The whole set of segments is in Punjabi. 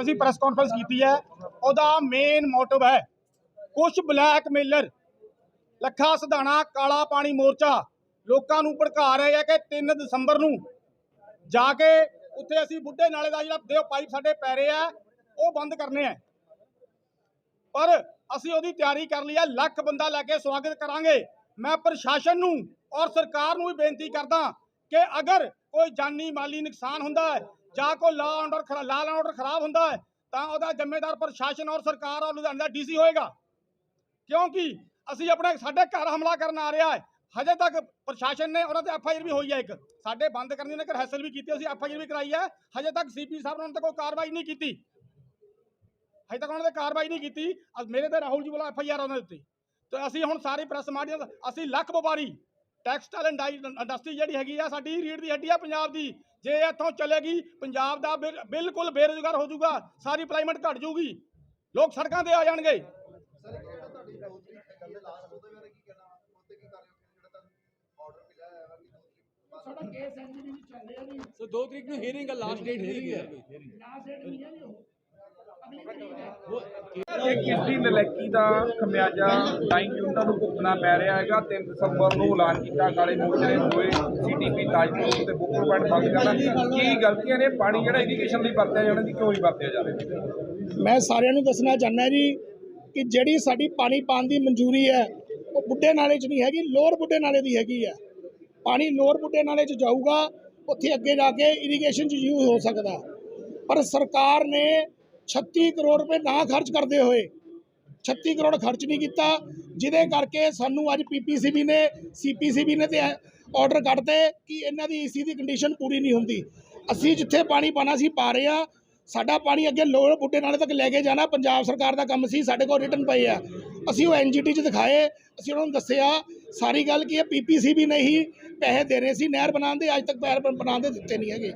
ਅਸੀਂ ਪ੍ਰੈਸ ਕਾਨਫਰੰਸ ਕੀਤੀ ਹੈ, ਉਹਦਾ ਮੇਨ ਮੋਟਿਵ ਹੈ ਕੁਝ ਬਲੈਕਮੇਲਰ ਲੱਖਾ ਸਧਾਣਾ, ਕਾਲਾ ਪਾਣੀ ਮੋਰਚਾ ਲੋਕਾਂ ਨੂੰ ਭੜਕਾ ਰਹੇ ਆ ਕਿ 3 ਦਸੰਬਰ ਨੂੰ ਜਾ ਕੇ ਉੱਥੇ ਅਸੀਂ ਬੁੱਢੇ ਨਾਲੇ ਦਾ ਜਿਹੜਾ ਦਿਓ ਪਾਈਪ ਸਾਡੇ ਪੈ ਰਹੇ ਉਹ ਬੰਦ ਕਰਨੇ ਆ ਪਰ ਅਸੀਂ ਉਹਦੀ ਤਿਆਰੀ ਕਰ ਲਈ ਹੈ, ਲੱਖ ਬੰਦਾ ਲੈ ਕੇ ਸਵਾਗਤ ਕਰਾਂਗੇ। ਮੈਂ ਪ੍ਰਸ਼ਾਸਨ ਨੂੰ ਔਰ ਸਰਕਾਰ ਨੂੰ ਵੀ ਬੇਨਤੀ ਕਰਦਾ ਕਿ ਅਗਰ ਕੋਈ ਜਾਨੀ ਮਾਲੀ ਨੁਕਸਾਨ ਹੁੰਦਾ ਹੈ ਜਾਂ ਕੋਈ ਲਾ ਆਰਡਰ ਖਰਾ ਲਾ ਆਰਡਰ ਖਰਾਬ ਹੁੰਦਾ ਹੈ, ਤਾਂ ਉਹਦਾ ਜ਼ਿੰਮੇਦਾਰ ਪ੍ਰਸ਼ਾਸਨ ਔਰ ਸਰਕਾਰ ਔਰ ਲੁਧਿਆਣਾ ਦਾ ਡੀਸੀ ਹੋਏਗਾ। ਕਿਉਂਕਿ ਅਸੀਂ ਆਪਣੇ, ਸਾਡੇ ਘਰ ਹਮਲਾ ਕਰਨ ਆ ਰਿਹਾ ਹੈ। ਹਜੇ ਤੱਕ ਪ੍ਰਸ਼ਾਸਨ ਨੇ ਉਹਨਾਂ ਤੇ ਐਫ ਆਈ ਆਰ ਵੀ ਹੋਈ ਹੈ ਇੱਕ। ਸਾਡੇ ਬੰਦ ਕਰਨੀ ਉਹਨੇ ਰਿਹਰਸਲ ਵੀ ਕੀਤੀ, ਅਸੀਂ ਐਫ ਆਈ ਆਰ ਵੀ ਕਰਾਈ ਹੈ। ਹਜੇ ਤੱਕ ਸੀਪੀ ਸਾਹਿਬ ਨੇ ਉਹਨਾਂ ਤੇ ਕੋਈ ਕਾਰਵਾਈ ਨਹੀਂ ਕੀਤੀ। ਹਜੇ ਤੱਕ ਉਹਨਾਂ ਤੇ ਕਾਰਵਾਈ ਨਹੀਂ ਕੀਤੀ। ਮੇਰੇ ਤੇ ਰਾਹੁਲ ਜੀ ਵੱਲੋਂ ਐਫ ਆਈ ਆਰ ਉਹਨਾਂ ਦੇ ਉੱਤੇ। ਤੇ ਅਸੀਂ ਹੁਣ ਸਾਰੀ ਪ੍ਰੈਸ ਮਾਡੀਆ ਅਸੀਂ ਲੱਖ ਵਪਾਰੀ ਟੈਕਸਟਾਈਲ ਇੰਡਸਟਰੀ ਜਿਹੜੀ ਹੈਗੀ ਆ ਸਾਡੀ ਰੀੜ ਦੀ ਹੱਡੀ ਆ ਪੰਜਾਬ ਦੀ। ਜੇ ਇੱਥੋਂ ਚਲੇਗੀ ਪੰਜਾਬ ਦਾ ਬਿਲ- ਬਿਲਕੁਲ ਬੇਰੁਜ਼ਗਾਰ ਹੋ ਜਾਊਗਾ ਸਾਰੀ ਇੰਪਲਾਈਮੈਂਟ ਘਟ ਜਾਊਗੀ। ਲੋਕ ਸੜਕਾਂ ਤੇ ਆ ਜਾਣਗੇ। ਸਾਡਾ ਕੇਸ ਚੱਲ ਰਿਹਾ ਸੋ 2 ਤਰੀਕ ਨੂੰ ਹੀਅਰਿੰਗ ਹੈ ਲਾਸਟ ਡੇਟ ਹੀਅਰਿੰਗ ਹੈ ਲਾਸਟ ਡੇਟ ਨਹੀਂ ਹੈ ਇਹ ਕਿਸ ਦੀ ਨਲੈਕੀ ਦਾ ਖਮਿਆਜਾ ਟਾਈਮ ਜੁੰਟਾ ਨੂੰ ਭੁਗਤਣਾ ਪੈ ਰਿਹਾ ਹੈਗਾ। 3 ਦਸੰਬਰ ਨੂੰ ਐਲਾਨ ਕੀਤਾ ਕਾਲੇ ਮੋਰਚੇ ਹੋਏ ਸੀਟੀਪੀ ਤਾਜਪੁਰ ਤੇ ਬੁੱਕਰ ਪੁਆਇੰਟ ਬੰਦ ਕਰਨਾ। ਕੀ ਗਲਤੀਆਂ ਨੇ? ਪਾਣੀ ਜਿਹੜਾ ਇਰੀਗੇਸ਼ਨ ਲਈ ਵਰਤਿਆ ਜਾਣਾ ਦੀ ਕਿਉਂ ਨਹੀਂ ਵਰਤਿਆ ਜਾ ਰਿਹਾ? ਮੈਂ ਸਾਰਿਆਂ ਨੂੰ ਦੱਸਣਾ ਚਾਹੁੰਦਾ ਜੀ ਕਿ ਜਿਹੜੀ ਸਾਡੀ ਪਾਣੀ ਪਾਣ ਦੀ ਮਨਜ਼ੂਰੀ ਹੈ, ਉਹ ਬੁੱਢੇ ਨਾਲੇ 'ਚ ਨਹੀਂ ਹੈਗੀ, ਲੋਅਰ ਬੁੱਢੇ ਨਾਲੇ ਦੀ ਹੈਗੀ ਹੈ। ਪਾਣੀ ਲੋਅਰ ਬੁੱਢੇ ਨਾਲੇ 'ਚ ਜਾਊਗਾ, ਉੱਥੇ ਅੱਗੇ ਜਾ ਕੇ ਇਰੀਗੇਸ਼ਨ 'ਚ ਯੂਜ਼ ਹੋ ਸਕਦਾ। ਪਰ ਸਰਕਾਰ ਨੇ 36 ਕਰੋੜ ਰੁਪਏ ਨਾ ਖਰਚ ਕਰਦੇ ਹੋਏ 36 ਕਰੋੜ ਖਰਚ ਨਹੀਂ ਕੀਤਾ, ਜਿਹਦੇ ਕਰਕੇ ਸਾਨੂੰ ਅੱਜ ਪੀਪੀਸੀਬੀ ਨੇ ਸੀਪੀਸੀਬੀ ਨੇ ਤੇ ਆਰਡਰ ਕੱਢਤੇ ਕਿ ਇਹਨਾਂ ਦੀ ਏਸੀ ਦੀ ਕੰਡੀਸ਼ਨ ਪੂਰੀ ਨਹੀਂ ਹੁੰਦੀ। ਅਸੀਂ ਜਿੱਥੇ ਪਾਣੀ ਪਾਣਾ ਸੀ, ਪਾ ਰਹੇ ਆ ਸਾਡਾ ਪਾਣੀ ਅੱਗੇ ਲੋੜ ਬੁੱਢੇ ਨਾਲੇ ਤੱਕ ਲੈ ਕੇ ਜਾਣਾ, ਪੰਜਾਬ ਸਰਕਾਰ ਦਾ ਕੰਮ ਸੀ, ਸਾਡੇ ਕੋਲ ਰਿਟਰਨ ਪਏ ਆ। ਅਸੀਂ ਉਹ ਐਨਜੀਟੀ 'ਚ ਦਿਖਾਏ, ਅਸੀਂ ਉਹਨਾਂ ਨੂੰ ਦੱਸਿਆ, ਸਾਰੀ ਗੱਲ ਕੀ ਹੈ ਪੀਪੀਸੀਬੀ ਵੀ ਨਹੀਂ ਪੈਸੇ ਦੇ ਰਹੇ ਸੀ, ਨਹਿਰ ਬਣਾਉਣ ਦੇ, ਅੱਜ ਤੱਕ ਪੈਰ ਬਣਾਉਣ ਦੇ ਦਿੱਤੇ ਨਹੀਂ ਹੈਗੇ।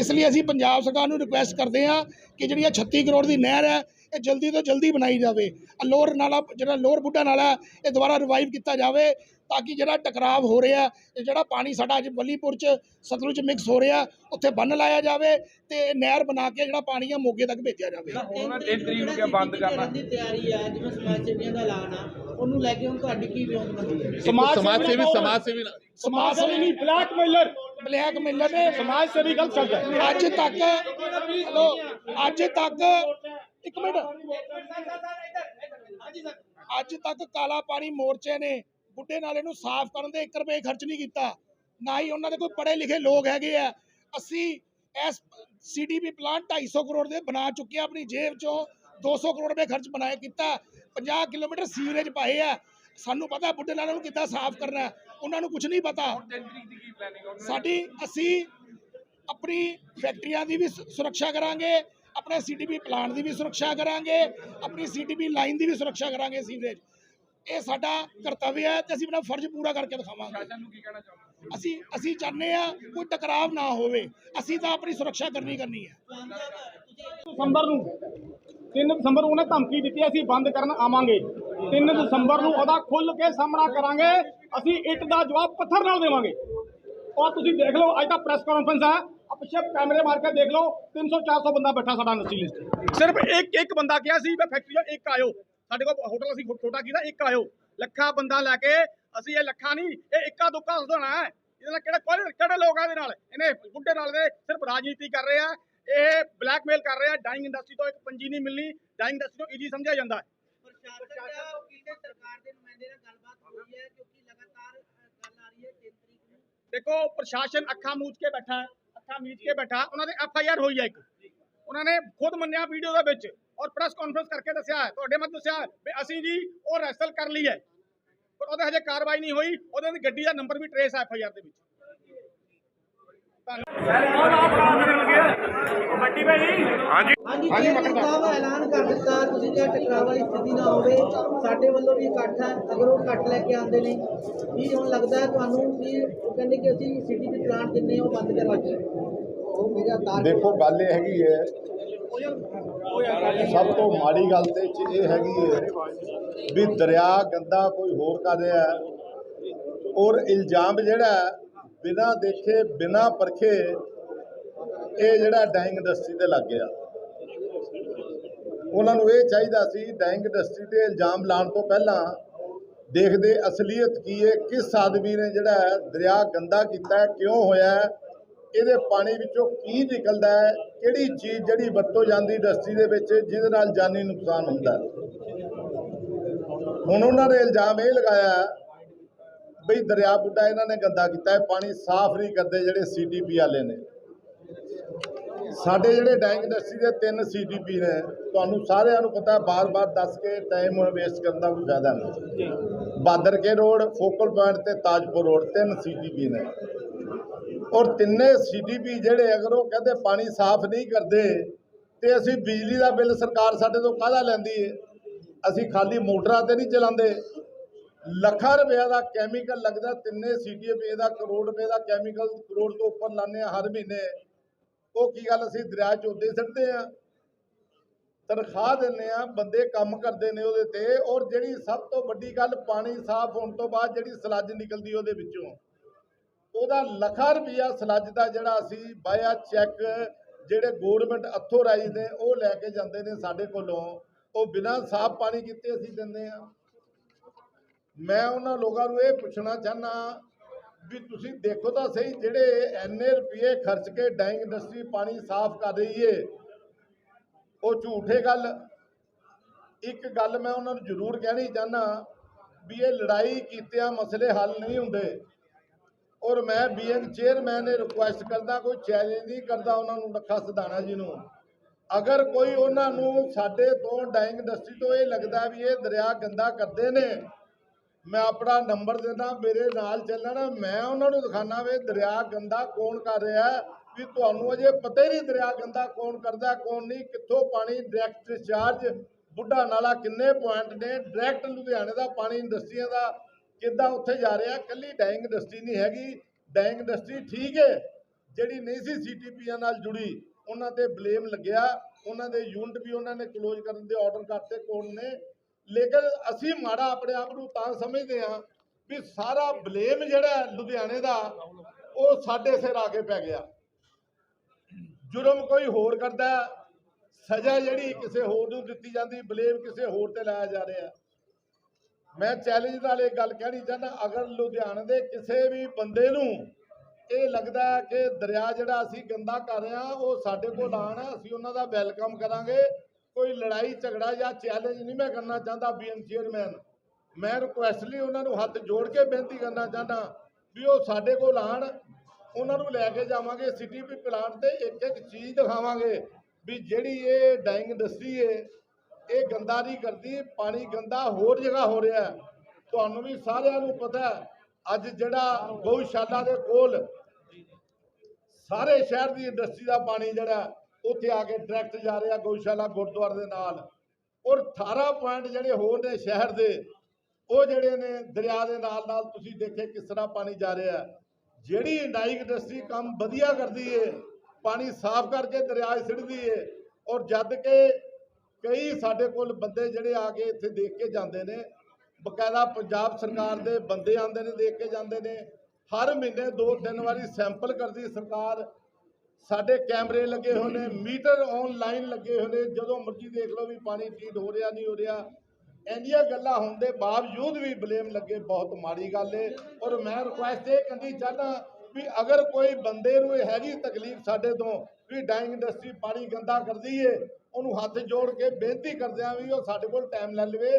ਇਸ ਲਈ ਅਸੀਂ ਪੰਜਾਬ ਸਰਕਾਰ ਨੂੰ ਰਿਕੁਐਸਟ ਕਰਦੇ ਹਾਂ ਕਿ ਜਿਹੜੀ ਆ 36 ਕਰੋੜ ਦੀ ਨਹਿਰ ਹੈ, ਇਹ ਜਲਦੀ ਤੋਂ ਜਲਦੀ ਬਣਾਈ ਜਾਵੇ। ਆਹ ਲੋਅਰ ਨਾਲਾ, ਜਿਹੜਾ ਲੋਅਰ ਬੁੱਢਾ ਨਾਲਾ ਇਹ ਦੁਬਾਰਾ ਰਿਵਾਈਵ ਕੀਤਾ ਜਾਵੇ। ਤਾਂ ਕਿ ਜਿਹੜਾ ਟਕਰਾਵ ਹੋ ਰਿਹਾ ਇਹ ਜਿਹੜਾ ਪਾਣੀ ਸਾਡਾ ਅੱਜ ਬੱਲੀਪੁਰ ਚ ਸਤਲੁਜ ਮਿਕਸ ਹੋ ਰਿਹਾ ਉੱਥੇ ਬੰਨ ਲਾਇਆ ਜਾਵੇ ਤੇ ਨਹਿਰ ਬਣਾ ਕੇ ਜਿਹੜਾ ਪਾਣੀ ਆ ਮੋਗੇ ਤੱਕ ਭੇਜਿਆ ਜਾਵੇ। ਉਹਨਾਂ 3 ਤਰੀਕ ਨੂੰ ਕਿਹਾ ਬੰਦ ਕਰਨਾ? ਦੀ ਤਿਆਰੀ ਹੈ ਜਿਵੇਂ ਸਮਾਜ ਸੇਵੀਆਂ ਦਾ ਐਲਾਨ ਆ ਉਹਨੂੰ ਲੈ ਕੇ ਹੁਣ ਤੁਹਾਡੀ ਕੀ ਵਿਉਂਤਬੰਦੀ ਹੈ? ਸਮਾਜ ਸਮਾਜ ਸੇਵੀ ਸੇਵੀ ਸਮਾਜ ਸੇਵੀ ਨਾਲ ਸਮਾਜ ਸੇਵੀ ਨਹੀਂ ਬਲੈਕਮੇਲਰ ਬਲੈਕ ਮੇਲਰ ਨੇ ਸਮਾਜ ਸੇਵੀ ਗਲਤ ਸ਼ਬਦ ਹੈ। ਅੱਜ ਤੱਕ ਹਲੋ ਅੱਜ ਤੱਕ ਇੱਕ ਮਿੰਟ। ਅੱਜ ਤੱਕ ਕਾਲਾ ਪਾਣੀ ਮੋਰਚੇ ਨੇ ਬੁੱਢੇ ਨਾਲੇ ਨੂੰ ਸਾਫ਼ ਕਰਨ ਦੇ 1 ਰੁਪਏ ਖਰਚ ਨਹੀਂ ਕੀਤਾ। ਨਾ ਹੀ ਉਹਨਾਂ ਦੇ ਕੋਈ ਪੜ੍ਹੇ ਲਿਖੇ ਲੋਕ ਹੈਗੇ ਆ। ਅਸੀਂ ਇਸ ਸੀਡੀਪੀ ਪਲਾਂਟ 250 ਕਰੋੜ ਦੇ ਬਣਾ ਚੁੱਕੇ ਆ, ਆਪਣੀ ਜੇਬ ਚੋਂ 200 ਕਰੋੜ ਰੁਪਏ ਖਰਚ ਬਣਾਇਆ, ਕੀਤਾ। 50 ਕਿਲੋਮੀਟਰ ਸੀਵਰੇਜ ਪਾਏ ਆ। ਸਾਨੂੰ ਪਤਾ ਬੁੱਢੇ ਨਾਲੇ ਨੂੰ ਕਿੱਦਾਂ ਸਾਫ਼ ਕਰਨਾ ਉਹਨਾਂ ਨੂੰ ਕੁਝ ਨਹੀਂ ਪਤਾ। ਸਾਡੀ ਅਸੀਂ ਆਪਣੀ ਫੈਕਟਰੀਆਂ ਦੀ ਵੀ ਸੁਰੱਖਿਆ ਕਰਾਂਗੇ, ਆਪਣੇ ਸੀਟੀਪੀ ਪਲਾਂਟ ਦੀ ਵੀ ਸੁਰੱਖਿਆ ਕਰਾਂਗੇ, ਆਪਣੀ ਸੀਟੀਪੀ ਲਾਈਨ ਦੀ ਵੀ ਸੁਰੱਖਿਆ ਕਰਾਂਗੇ ਸੀਵਰੇਜ। ਇਹ ਸਾਡਾ ਕਰਤੱਵ ਹੈ ਤੇ ਅਸੀਂ ਆਪਣਾ ਫਰਜ਼ ਪੂਰਾ ਕਰਕੇ ਦਿਖਾਵਾਂਗੇ। ਨੂੰ ਕੀ ਕਹਿਣਾ ਚਾਹੁੰਦੇ ਅਸੀਂ ਅਸੀਂ ਚਾਹੁੰਦੇ ਆ ਕੋਈ ਟਕਰਾਵ ਨਾ ਹੋਵੇ। ਅਸੀਂ ਤਾਂ ਆਪਣੀ ਸੁਰੱਖਿਆ ਕਰਨੀ ਕਰਨੀ ਹੈ। ਦਸੰਬਰ ਨੂੰ 3 ਦਸੰਬਰ ਨੂੰ ਉਹਨੇ ਧਮਕੀ ਦਿੱਤੀ ਅਸੀਂ ਬੰਦ ਕਰਨ ਆਵਾਂਗੇ। 3 ਦਸੰਬਰ ਨੂੰ ਉਹਦਾ ਖੁੱਲ ਕੇ ਸਾਹਮਣਾ ਕਰਾਂਗੇ। ਅਸੀਂ ਇੱਟ ਦਾ ਜਵਾਬ ਪੱਥਰ ਨਾਲ ਦੇਵਾਂਗੇ। ਔਰ ਤੁਸੀਂ ਦੇਖ ਲਓ ਅੱਜ ਤਾਂ ਪ੍ਰੈਸ ਕਾਨਫਰੰਸ ਹੈ। ਆ ਪਿੱਛੇ ਕੈਮਰੇ ਮਾਰ ਕੇ ਦੇਖ ਲਓ 300 400 ਬੰਦਾ ਬੈਠਾ ਸਾਡਾ ਲਿਸਟ ਸਿਰਫ ਇੱਕ ਇੱਕ ਬੰਦਾ ਕਿਹਾ ਸੀ ਮੈਂ ਫੈਕਟਰੀ 'ਚੋਂ ਇੱਕ ਆਇਓ। ਸਾਡੇ ਕੋਲ ਹੋਟਲ ਅਸੀਂ ਛੋਟਾ ਕੀਤਾ ਇੱਕ ਆਇਓ। ਲੱਖਾਂ ਬੰਦਾ ਲੈ ਕੇ ਅਸੀਂ ਇਹ ਲੱਖਾਂ ਨਹੀਂ ਇਹ ਇੱਕਾ ਦੁੱਕਾ ਹਸਣਾ ਹੈ। ਇਹਦੇ ਨਾਲ ਕਿਹੜੇ ਕੋਈ ਕਿਹੜੇ ਲੋਕ ਆ ਇਹਦੇ ਨਾਲ? ਇਹਨੇ ਬੁੱਢੇ ਨਾਲ ਦੇ ਸਿਰਫ ਰਾਜਨੀਤੀ ਕਰ ਰਹੇ ਆ ਇਹ ਬਲੈਕਮੇਲ ਕਰ ਰਹੇ ਆ ਡਾਈਂਗ ਇੰਡਸਟਰੀ ਤੋਂ ਇੱਕ ਪੰਜੀ ਨਹੀਂ ਮਿਲਣੀ। ਡਾਈਂਗ ਇੰਡਸਟਰੀ ਨੂੰ ਈਜ਼ੀ ਸਮਝਿਆ ਜਾਂਦਾ ਹੈ। ਪ੍ਰਸ਼ਾਸਨ ਦਾ ਕਿਤੇ ਸਰਕਾਰ ਦੇ ਨੁਮਾਇੰਦੇ ਨਾਲ ਗੱਲਬਾਤ ਹੋਈ ਹੈ ਕਿਉਂਕਿ ਲਗਾਤਾਰ ਅ, ਗੱਲ ਆ ਰਹੀ ਹੈ 3 ਤਰੀਕ ਨੂੰ। ਦੇਖੋ ਪ੍ਰਸ਼ਾਸਨ ਅੱਖਾਂ ਮੂਚ ਕੇ ਬੈਠਾ ਹੈ ਅੱਖਾਂ ਮੀਚ ਕੇ ਬੈਠਾ। ਉਹਨਾਂ ਦੇ ਐਫ ਆਈ ਆਰ ਹੋਈ ਹੈ ਇੱਕ। ਉਹਨਾਂ ਨੇ ਖੁਦ ਮੰਨਿਆ ਵੀਡੀਓ ਦੇ ਵਿੱਚ। ਔਰ ਪ੍ਰੈਸ ਕਾਨਫਰੰਸ ਕਰਕੇ ਦੱਸਿਆ ਹੈ। ਤੁਹਾਡੇ ਮਤ ਦੱਸਿਆ ਵੀ ਅਸੀਂ ਜੀ ਉਹ ਰੈਸਲ ਕਰ ਲਈ ਹੈ। ਪਰ ਉਹਦੇ ਹਜੇ ਕਾਰਵਾਈ ਨਹੀਂ ਹੋਈ। ਉਹਦੇ ਦੀ ਗੱਡੀ ਦਾ ਨੰਬਰ ਵੀ ਟਰੇਸ ਹੈ ਐਫ ਆਈ ਆਰ ਦੇ ਵਿੱਚ। ਹਾਂਜੀ। ਜੀ ਸਾਹਿਬ ਐਲਾਨ ਕਰ ਦਿੱਤਾ ਤੁਸੀਂ ਕਿਹਾ ਟਕਰਾਅ ਵਾਲੀ ਸਥਿਤੀ ਨਾ ਹੋਵੇ ਸਾਡੇ ਵੱਲੋਂ ਵੀ ਇਕੱਠ ਹੈ। ਅਗਰ ਉਹ ਇਕੱਠ ਲੈ ਕੇ ਆਉਂਦੇ ਨੇ ਵੀ ਹੁਣ ਲੱਗਦਾ ਹੈ ਤੁਹਾਨੂੰ ਕਿ ਉਹ ਕਹਿੰਦੇ ਕਿ ਅਸੀਂ ਸਿਟੀ ਦੇ ਪਲਾਂਟ ਜਿੰਨੇ ਉਹ ਬੰਦ ਕਰਵਾਈਏ ਉਹ ਮੇਰਾ ਦੇਖੋ ਗੱਲ ਇਹ ਹੈਗੀ ਹੈ ਸਭ ਤੋਂ ਮਾੜੀ ਗੱਲ ਤੇ ਚ ਇਹ ਹੈਗੀ ਹੈ ਵੀ ਦਰਿਆ ਗੰਦਾ ਕੋਈ ਹੋਰ ਕਰ ਰਿਹਾ ਹੈ। ਔਰ ਇਲਜ਼ਾਮ ਜਿਹੜਾ ਹੈ, ਬਿਨਾਂ ਦੇਖੇ ਬਿਨਾਂ ਪਰਖੇ ਇਹ ਜਿਹੜਾ ਡਾਈਂਗ ਇੰਡਸਟਰੀ ਤੇ ਲੱਗ ਗਿਆ। ਉਹਨਾਂ ਨੂੰ ਇਹ ਚਾਹੀਦਾ ਸੀ ਡਾਈਂਗ ਇੰਡਸਟਰੀ ਤੇ ਇਲਜ਼ਾਮ ਲਾਉਣ ਤੋਂ ਪਹਿਲਾਂ ਦੇਖਦੇ ਅਸਲੀਅਤ ਕੀ ਹੈ ਕਿਸ ਆਦਮੀ ਨੇ ਜਿਹੜਾ ਦਰਿਆ ਗੰਦਾ ਕੀਤਾ ਕਿਉਂ ਹੋਇਆ ਇਹਦੇ ਪਾਣੀ ਵਿੱਚੋਂ ਕੀ ਨਿਕਲਦਾ ਹੈ? ਕਿਹੜੀ ਚੀਜ਼ ਜਿਹੜੀ ਵਰਤੋਂ ਜਾਂਦੀ ਇੰਡਸਟਰੀ ਦੇ ਵਿੱਚ ਜਿਹਦੇ ਨਾਲ ਜਾਨੀ ਨੁਕਸਾਨ ਹੁੰਦਾ ਹੁਣ ਉਹਨਾਂ ਨੇ ਇਲਜ਼ਾਮ ਇਹ ਲਗਾਇਆ ਬਈ ਦਰਿਆ ਬੁੱਢਾ ਇਹਨਾਂ ਨੇ ਗੰਦਾ ਕੀਤਾ ਹੈ ਪਾਣੀ ਸਾਫ਼ ਨਹੀਂ ਕਰਦੇ ਜਿਹੜੇ ਸੀਟੀਪੀ ਵਾਲੇ ਨੇ। ਸਾਡੇ ਜਿਹੜੇ ਡਾਈਂਗ ਇੰਡਸਟਰੀ ਦੇ ਤਿੰਨ ਸੀਟੀਪੀ ਨੇ ਤੁਹਾਨੂੰ ਸਾਰਿਆਂ ਨੂੰ ਪਤਾ ਬਾਰ-ਬਾਰ ਦੱਸ ਕੇ ਟਾਈਮ ਵੇਸਟ ਕਰਨ ਦਾ ਕੋਈ ਫਾਇਦਾ ਨਹੀਂ। ਬਾਦਰ ਕੇ ਰੋਡ ਫੋਕਲ ਪੁਆਇੰਟ ਤੇ ਤਾਜਪੁਰ ਰੋਡ ਤਿੰਨ ਸੀਟੀਪੀ ਨੇ। ਔਰ ਤਿੰਨੇ ਸੀਟੀਪੀ ਜਿਹੜੇ ਅਗਰ ਉਹ ਕਹਿੰਦੇ ਪਾਣੀ ਸਾਫ਼ ਨਹੀਂ ਕਰਦੇ ਤੇ ਅਸੀਂ ਬਿਜਲੀ ਦਾ ਬਿੱਲ ਸਰਕਾਰ ਸਾਡੇ ਤੋਂ ਕਾਹਦਾ ਲੈਂਦੀ ਹੈ ਅਸੀਂ ਖਾਲੀ ਮੋਟਰਾਂ ਤੇ ਨਹੀਂ ਚਲਾਉਂਦੇ। ਲੱਖਾਂ ਰੁਪਏ ਦਾ ਕੈਮੀਕਲ ਲੱਗਦਾ, ਤਿੰਨੇ ਸੀਟੀਪੀ ਦਾ, ਕਰੋੜ ਰੁਪਏ ਦਾ ਕੈਮੀਕਲ ਕਰੋੜ ਤੋਂ ਉੱਪਰ ਲਾਉਂਦੇ ਆ ਹਰ ਮਹੀਨੇ। ਉਹ ਕੀ ਗੱਲ ਅਸੀਂ ਦਰਿਆ 'ਚ ਉੱਦੇ ਸਿੱਟਦੇ ਆ ਤਨਖਾਹ ਦਿੰਦੇ ਆ ਬੰਦੇ ਕੰਮ ਕਰਦੇ ਨੇ ਉਹਦੇ ਤੇ ਔਰ ਜਿਹੜੀ ਸਭ ਤੋਂ ਵੱਡੀ ਗੱਲ ਪਾਣੀ ਸਾਫ਼ ਹੋਣ ਤੋਂ ਬਾਅਦ ਜਿਹੜੀ ਸਲੱਜ ਨਿਕਲਦੀ ਉਹਦੇ ਵਿੱਚੋਂ। ਉਹਦਾ ਲੱਖਾਂ ਰੁਪਈਆ ਸਲੱਜ ਦਾ ਜਿਹੜਾ ਅਸੀਂ ਬਾਇਆ ਚੈੱਕ ਜਿਹੜੇ ਗਵਰਨਮੈਂਟ ਅਥੋਰਾਈਜ਼ ਨੇ ਉਹ ਲੈ ਕੇ ਜਾਂਦੇ ਨੇ ਸਾਡੇ ਕੋਲੋਂ, ਉਹ ਬਿਨਾਂ ਸਾਫ਼ ਪਾਣੀ ਕੀਤੇ ਅਸੀਂ ਦਿੰਦੇ ਆ ਮੈਂ ਉਹਨਾਂ ਲੋਕਾਂ ਨੂੰ ਇਹ ਪੁੱਛਣਾ ਚਾਹਨਾ ਵੀ ਤੁਸੀਂ ਦੇਖੋ ਤਾਂ ਸਹੀ, ਜਿਹੜੇ ਐਨੇ ਰੁਪਏ ਖਰਚ ਕੇ ਡਾਈਂਗ ਇੰਡਸਟਰੀ ਪਾਣੀ ਸਾਫ਼ ਕਰ ਰਹੀ ਏ, ਉਹ ਝੂਠੇ ਗੱਲ। ਇੱਕ ਗੱਲ ਮੈਂ ਉਹਨਾਂ ਨੂੰ ਜ਼ਰੂਰ ਕਹਿਣੀ ਚਾਹਨਾ ਵੀ ਇਹ ਲੜਾਈ ਕੀਤਿਆਂ ਮਸਲੇ ਹੱਲ ਨਹੀਂ ਹੁੰਦੇ। ਔਰ ਮੈਂ ਬੀਇੰਗ ਚੇਅਰਮੈਨ ਨੇ ਰਿਕੁਐਸਟ ਕਰਦਾ, ਕੋਈ ਚੈਲੰਜ ਨਹੀਂ ਕਰਦਾ ਉਹਨਾਂ ਨੂੰ ਲੱਖਾ ਸਿਧਾਣਾ ਜੀ ਨੂੰ। ਅਗਰ ਕੋਈ ਉਹਨਾਂ ਨੂੰ ਸਾਡੇ ਤੋਂ ਡਾਈਂਗ ਇੰਡਸਟਰੀ ਤੋਂ ਇਹ ਲੱਗਦਾ ਵੀ ਇਹ ਦਰਿਆ ਗੰਦਾ ਕਰਦੇ ਨੇ, ਮੈਂ ਆਪਣਾ ਨੰਬਰ ਦਿੰਦਾ, ਮੇਰੇ ਨਾਲ ਚੱਲਣਾ, ਮੈਂ ਉਹਨਾਂ ਨੂੰ ਦਿਖਾਣਾ ਵੇ ਦਰਿਆ ਗੰਦਾ ਕੌਣ ਕਰ ਰਿਹਾ ਵੀ ਤੁਹਾਨੂੰ ਅਜੇ ਪਤਾ ਹੀ ਨਹੀਂ ਦਰਿਆ ਗੰਦਾ ਕੌਣ ਕਰਦਾ, ਕੌਣ ਨਹੀਂ, ਕਿੱਥੋਂ ਪਾਣੀ ਡਾਇਰੈਕਟ ਡਿਸਚਾਰਜ ਬੁੱਢਾ ਨਾਲਾ ਕਿੰਨੇ ਪੁਆਇੰਟ ਨੇ ਡਾਇਰੈਕਟ ਲੁਧਿਆਣੇ ਦਾ ਪਾਣੀ ਇੰਡਸਟਰੀਆਂ ਦਾ ਕਿੱਦਾਂ ਉੱਥੇ ਜਾ ਰਿਹਾ ਕੱਲੀ ਡਾਇੰਗ ਇੰਡਸਟਰੀ ਨਹੀਂ ਹੈਗੀ। ਡਾਈਂਗ ਇੰਡਸਟਰੀ ਠੀਕ ਹੈ ਜਿਹੜੀ ਨਹੀਂ ਸੀ ਸੀਟੀਪੀਆਂ ਨਾਲ ਜੁੜੀ, ਉਹਨਾਂ ਤੇ ਬਲੇਮ ਲੱਗਿਆ। ਉਹਨਾਂ ਦੇ ਯੂਨਿਟ ਵੀ ਉਹਨਾਂ ਨੇ ਕਲੋਜ਼ ਕਰਨ ਦੇ ਆਰਡਰ ਕਰਤੇ ਕੋਣ ਨੇ। ਲੇਕਿਨ ਅਸੀਂ ਮਾੜਾ ਆਪਣੇ ਆਪ ਨੂੰ ਤਾਂ ਸਮਝਦੇ ਹਾਂ ਵੀ ਸਾਰਾ ਬਲੇਮ ਜਿਹੜਾ ਲੁਧਿਆਣੇ ਦਾ, ਉਹ ਸਾਡੇ ਸਿਰ ਆ ਕੇ ਪੈ ਗਿਆ। ਜੁਰਮ ਕੋਈ ਹੋਰ ਕਰਦਾ ਸਜ਼ਾ ਜਿਹੜੀ ਕਿਸੇ ਹੋਰ ਨੂੰ ਦਿੱਤੀ ਜਾਂਦੀ, ਬਲੇਮ ਕਿਸੇ ਹੋਰ ਤੇ ਲਾਇਆ ਜਾ ਰਿਹਾ। ਮੈਂ ਚੈਲੰਜ ਨਾਲ ਇਹ ਗੱਲ ਕਹਿਣੀ ਚਾਹੁੰਦਾ, ਅਗਰ ਲੁਧਿਆਣੇ ਦੇ ਕਿਸੇ ਵੀ ਬੰਦੇ ਨੂੰ ਇਹ ਲੱਗਦਾ ਕਿ ਦਰਿਆ ਜਿਹੜਾ ਅਸੀਂ ਗੰਦਾ ਕਰ ਰਹੇ ਹਾਂ, ਉਹ ਸਾਡੇ ਕੋਲ ਆਉਣ, ਅਸੀਂ ਉਹਨਾਂ ਦਾ ਵੈਲਕਮ ਕਰਾਂਗੇ। ਕੋਈ ਲੜਾਈ, ਝਗੜਾ ਜਾਂ ਚੈਲੰਜ ਨਹੀਂ ਮੈਂ ਕਰਨਾ ਚਾਹੁੰਦਾ ਬੀਐਮ ਚੇਅਰਮੈਨ ਮੈਂ ਰਿਕੁਐਸਟਲੀ ਉਹਨਾਂ ਨੂੰ ਹੱਥ ਜੋੜ ਕੇ ਬੇਨਤੀ ਕਰਨਾ ਚਾਹੁੰਦਾ ਵੀ ਉਹ ਸਾਡੇ ਕੋਲ ਆਣ ਉਹਨਾਂ ਨੂੰ ਲੈ ਕੇ ਜਾਵਾਂਗੇ ਸਿਟੀ ਵੀ ਪਲਾਂਟ ਤੇ ਇੱਕ ਇੱਕ ਚੀਜ਼ ਦਿਖਾਵਾਂਗੇ ਵੀ ਜਿਹੜੀ ਇਹ ਡਾਈਂਗ ਇੰਡਸਟਰੀ ਹੈ ਇਹ ਗੰਦਾ ਨਹੀਂ ਕਰਦੀ, ਪਾਣੀ ਗੰਦਾ ਹੋਰ ਜਗ੍ਹਾ ਹੋ ਰਿਹਾ ਤੁਹਾਨੂੰ ਵੀ ਸਾਰਿਆਂ ਨੂੰ ਪਤਾ ਅੱਜ ਜਿਹੜਾ ਗਊਸ਼ਾਲਾ ਦੇ ਕੋਲ ਸਾਰੇ ਸ਼ਹਿਰ ਦੀ ਇੰਡਸਟਰੀ ਦਾ ਪਾਣੀ ਜਿਹੜਾ ਉੱਥੇ ਆ ਕੇ ਡਾਇਰੈਕਟ ਜਾ ਰਿਹਾ ਗਊਸ਼ਾਲਾ ਗੁਰਦੁਆਰੇ ਦੇ ਨਾਲ। ਔਰ 18 ਪੁਆਇੰਟ ਜਿਹੜੇ ਹੋਰ ਨੇ ਸ਼ਹਿਰ ਦੇ, ਉਹ ਜਿਹੜੇ ਨੇ ਦਰਿਆ ਦੇ ਨਾਲ ਨਾਲ ਤੁਸੀਂ ਦੇਖੇ ਕਿਸ ਤਰ੍ਹਾਂ ਪਾਣੀ ਜਾ ਰਿਹਾ ਜਿਹੜੀ ਡਾਈਂਗ ਇੰਡਸਟਰੀ ਕੰਮ ਵਧੀਆ ਕਰਦੀ ਏ, ਪਾਣੀ ਸਾਫ਼ ਕਰਕੇ ਦਰਿਆ 'ਚ ਸਿੱਟਦੀ ਏ, ਔਰ ਜਦ ਕਿ ਕਈ ਸਾਡੇ ਕੋਲ ਬੰਦੇ ਜਿਹੜੇ ਆ ਕੇ ਇੱਥੇ ਦੇਖ ਕੇ ਜਾਂਦੇ ਨੇ। ਬਕਾਇਦਾ ਪੰਜਾਬ ਸਰਕਾਰ ਦੇ ਬੰਦੇ ਆਉਂਦੇ ਨੇ, ਦੇਖ ਕੇ ਜਾਂਦੇ ਨੇ। ਹਰ ਮਹੀਨੇ ਦੋ ਤਿੰਨ ਵਾਰੀ ਸੈਂਪਲ ਕਰਦੀ ਸਰਕਾਰ। ਸਾਡੇ ਕੈਮਰੇ ਲੱਗੇ ਹੋਏ ਨੇ, ਮੀਟਰ ਆਨਲਾਈਨ ਲੱਗੇ ਹੋਏ ਨੇ। ਜਦੋਂ ਮਰਜ਼ੀ ਦੇਖ ਲਓ ਵੀ ਪਾਣੀ ਟ੍ਰੀਟ ਹੋ ਰਿਹਾ, ਨਹੀਂ ਹੋ ਰਿਹਾ। ਇੰਨੀਆਂ ਗੱਲਾਂ ਹੋਣ ਦੇ ਬਾਵਜੂਦ ਵੀ ਬਲੇਮ ਲੱਗੇ, ਬਹੁਤ ਮਾੜੀ ਗੱਲ ਏ। ਔਰ ਮੈਂ ਰਿਕੁਐਸਟ ਇਹ ਕਰਨੀ ਚਾਹਨਾ ਵੀ ਅਗਰ ਕੋਈ ਬੰਦੇ ਨੂੰ ਇਹ ਹੈਗੀ ਤਕਲੀਫ ਸਾਡੇ ਤੋਂ ਵੀ ਡਾਈਂਗ ਇੰਡਸਟਰੀ ਪਾਣੀ ਗੰਦਾ ਕਰਦੀ ਏ ਉਹਨੂੰ ਹੱਥ ਜੋੜ ਕੇ ਬੇਨਤੀ ਕਰਦੇ ਆ ਵੀ ਉਹ ਸਾਡੇ ਕੋਲ ਟਾਈਮ ਲੈ ਲਵੇ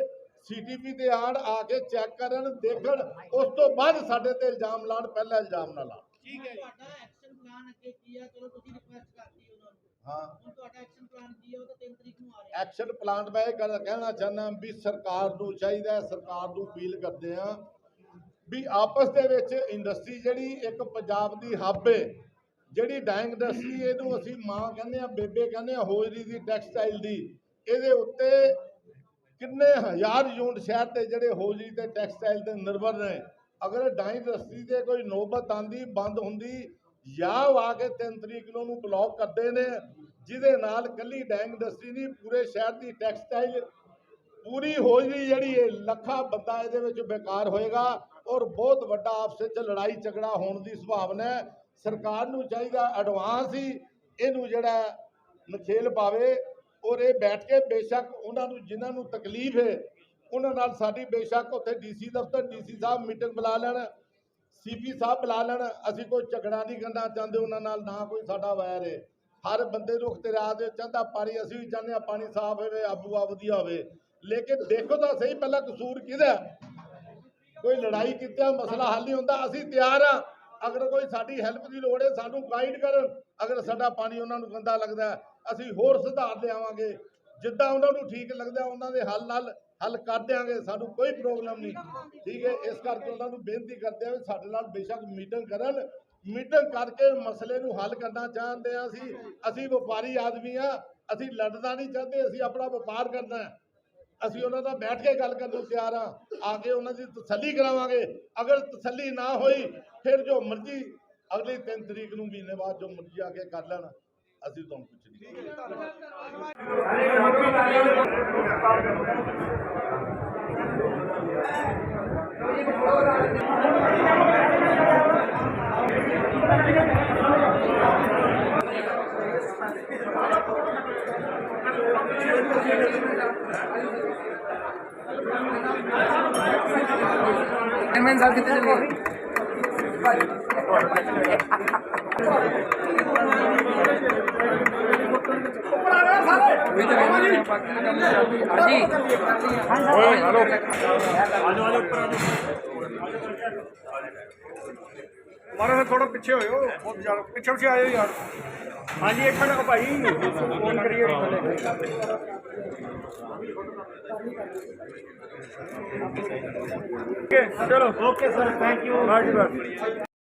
ਸੀਟੀਪੀ ਤੇ ਆਣ ਆ ਕੇ ਚੈੱਕ ਕਰਨ ਦੇਖਣ ਉਸ ਤੋਂ ਬਾਅਦ ਸਾਡੇ ਤੇ ਇਲਜ਼ਾਮ ਲਾਉਣ ਪਹਿਲਾਂ ਇਲਜ਼ਾਮ ਨਾ ਲਾਉਣ ਤੁਹਾਡਾ ਐਕਸ਼ਨ ਪਲਾਨ ਅੱਗੇ ਕੀ ਆ? ਚਲੋ ਤੁਸੀਂ ਰਿਕੁਐਸਟ ਕਰਤੀ ਉਹਨਾਂ ਨੂੰ। ਹਾਂ। ਹੁਣ ਤੁਹਾਡਾ ਐਕਸ਼ਨ ਪਲਾਨ ਕੀ ਆ? ਉਹ ਤਾਂ 3 ਤਰੀਕ ਨੂੰ ਆ ਰਿਹਾ। ਐਕਸ਼ਨ ਪਲਾਨ ਮੈਂ ਇਹ ਕਹਿਣਾ ਚਾਹੁੰਦਾ ਵੀ ਸਰਕਾਰ ਨੂੰ ਚਾਹੀਦਾ ਹੈ, ਸਰਕਾਰ ਨੂੰ ਅਪੀਲ ਕਰਦੇ ਆ ਵੀ ਆਪਸ ਦੇ ਵਿੱਚ ਇੰਡਸਟਰੀ ਜਿਹੜੀ ਇੱਕ ਪੰਜਾਬ ਦੀ ਹੱਬ ਹੈ ਜਿਹੜੀ ਡਾਇੰਗ ਇੰਡਸਟਰੀ ਇਹਨੂੰ ਅਸੀਂ ਮਾਂ ਕਹਿੰਦੇ ਆ ਬੇਬੇ ਕਹਿੰਦੇ ਆ ਹੋਜਰੀ ਦੀ ਟੈਕਸਟਾਈਲ ਦੀ, ਇਹਦੇ ਉੱਤੇ ਕਿੰਨੇ ਹਜ਼ਾਰ ਯੂਨਿਟ ਸ਼ਹਿਰ ਤੇ ਜਿਹੜੇ ਹੋਜਰੀ ਤੇ ਟੈਕਸਟਾਈਲ ਤੇ ਨਿਰਭਰ ਨੇ। ਅਗਰ ਡਾਇੰਗ ਇੰਡਸਟਰੀ ਤੇ ਕੋਈ ਨੌਬਤ ਆਂਦੀ, ਬੰਦ ਹੁੰਦੀ ਜਾਂ ਉਹ ਆ ਕੇ 3 ਤਰੀਕ ਨੂੰ ਉਹਨੂੰ ਬਲੌਕ ਕਰਦੇ ਨੇ, ਜਿਹਦੇ ਨਾਲ ਕੱਲੀ ਡਾਇੰਗ ਇੰਡਸਟਰੀ ਨਹੀਂ, ਪੂਰੇ ਸ਼ਹਿਰ ਦੀ ਟੈਕਸਟਾਈਲ ਪੂਰੀ ਹੋਜਰੀ ਜਿਹੜੀ ਹੈ ਲੱਖਾਂ ਬੰਦਾ ਇਹਦੇ ਵਿੱਚ ਬੇਕਾਰ ਹੋਏਗਾ। ਔਰ ਬਹੁਤ ਵੱਡਾ ਆਪਸ ਵਿੱਚ ਲੜਾਈ ਝਗੜਾ ਹੋਣ ਦੀ ਸੰਭਾਵਨਾ ਹੈ। ਸਰਕਾਰ ਨੂੰ ਚਾਹੀਦਾ ਐਡਵਾਂਸ ਹੀ ਇਹਨੂੰ ਜਿਹੜਾ ਨਖੇਲ ਪਾਵੇ ਔਰ ਇਹ ਬੈਠ ਕੇ ਬੇਸ਼ੱਕ ਉਹਨਾਂ ਨੂੰ ਜਿਨ੍ਹਾਂ ਨੂੰ ਤਕਲੀਫ ਹੈ, ਉਹਨਾਂ ਨਾਲ ਸਾਡੀ ਬੇਸ਼ੱਕ ਉੱਥੇ ਡੀਸੀ ਦਫ਼ਤਰ ਡੀਸੀ ਸਾਹਿਬ ਮੀਟਿੰਗ ਬੁਲਾ ਲੈਣ ਸੀਪੀ ਸਾਹਿਬ ਬੁਲਾ ਲੈਣ। ਅਸੀਂ ਕੋਈ ਝਗੜਾ ਨਹੀਂ ਕਰਨਾ ਚਾਹੁੰਦੇ ਉਹਨਾਂ ਨਾਲ, ਨਾ ਕੋਈ ਸਾਡਾ ਵੈਰ ਹੈ। ਹਰ ਬੰਦੇ ਨੂੰ ਇਖਤਿਆਰ ਦੇ ਚਾਹੁੰਦਾ ਪਾਣੀ, ਅਸੀਂ ਵੀ ਚਾਹੁੰਦੇ ਹਾਂ ਪਾਣੀ ਸਾਫ਼ ਹੋਵੇ ਆਬੂ ਆ ਵਧੀਆ ਹੋਵੇ। ਲੇਕਿਨ ਦੇਖੋ ਤਾਂ ਸਹੀ ਪਹਿਲਾਂ ਕਸੂਰ ਕਿਹਦਾ ਕੋਈ ਲੜਾਈ ਕੀਤਾ ਮਸਲਾ ਹੱਲ ਨਹੀਂ ਹੁੰਦਾ, ਅਸੀਂ ਤਿਆਰ ਆ। ਅਗਰ ਕੋਈ ਸਾਡੀ ਹੈਲਪ ਦੀ ਲੋੜ ਹੈ, ਸਾਨੂੰ ਗਾਈਡ ਕਰਨ ਅਗਰ ਸਾਡਾ ਪਾਣੀ ਉਹਨਾਂ ਨੂੰ ਗੰਦਾ ਲੱਗਦਾ ਅਸੀਂ ਹੋਰ ਸੁਧਾਰ ਲਿਆਵਾਂਗੇ। ਜਿੱਦਾਂ ਉਹਨਾਂ ਨੂੰ ਠੀਕ ਲੱਗਦਾ, ਉਹਨਾਂ ਦੇ ਹੱਲ ਨਾਲ ਹੱਲ ਕਰ ਦਿਆਂਗੇ, ਸਾਨੂੰ ਕੋਈ ਪ੍ਰੋਬਲਮ ਨਹੀਂ। ਠੀਕ ਹੈ, ਇਸ ਕਰਕੇ ਉਹਨਾਂ ਨੂੰ ਬੇਨਤੀ ਕਰਦੇ ਆ ਵੀ ਸਾਡੇ ਨਾਲ ਬੇਸ਼ੱਕ ਮੀਟਿੰਗ ਕਰਨ। ਮੀਟਿੰਗ ਕਰਕੇ ਮਸਲੇ ਨੂੰ ਹੱਲ ਕਰਨਾ ਚਾਹੁੰਦੇ ਆ ਅਸੀਂ। ਅਸੀਂ ਵਪਾਰੀ ਆਦਮੀ ਆ ਅਸੀਂ ਲੜਨਾ ਨਹੀਂ ਚਾਹੁੰਦੇ, ਅਸੀਂ ਆਪਣਾ ਵਪਾਰ ਕਰਨਾ ਹੈ। ਅਸੀਂ ਉਹਨਾਂ ਦਾ ਬੈਠ ਕੇ ਗੱਲ ਕਰਨ ਨੂੰ ਤਿਆਰ ਆ ਆ ਕੇ ਉਹਨਾਂ ਦੀ ਤਸੱਲੀ ਕਰਾਵਾਂਗੇ। ਅਗਰ ਤਸੱਲੀ ਨਾ ਹੋਈ, ਫਿਰ ਜੋ ਮਰਜ਼ੀ ਅਗਲੀ 3 ਤਰੀਕ ਨੂੰ ਮਹੀਨੇ ਬਾਅਦ ਜੋ ਮਰਜ਼ੀ ਆ ਕੇ ਕਰ ਲੈਣ, ਅਸੀਂ ਤੁਹਾਨੂੰ ਕੁਝ ਨਹੀਂ ਕਹਾਂਗੇ। चेयरमैन साहब कितने चले ਮਾਰਾ ਥੋੜਾ ਪਿੱਛੇ ਹੋਇਓ ਬਹੁਤ ਜ਼ਿਆਦਾ ਪਿੱਛੇ ਪਿੱਛੇ ਆਇਓ ਯਾਰ ਹਾਂਜੀ ਇੱਕ ਮਿੰਟ ਭਾਈ ਫੋਨ ਕਰੀਏ ਚਲੋ। Okay sir thank you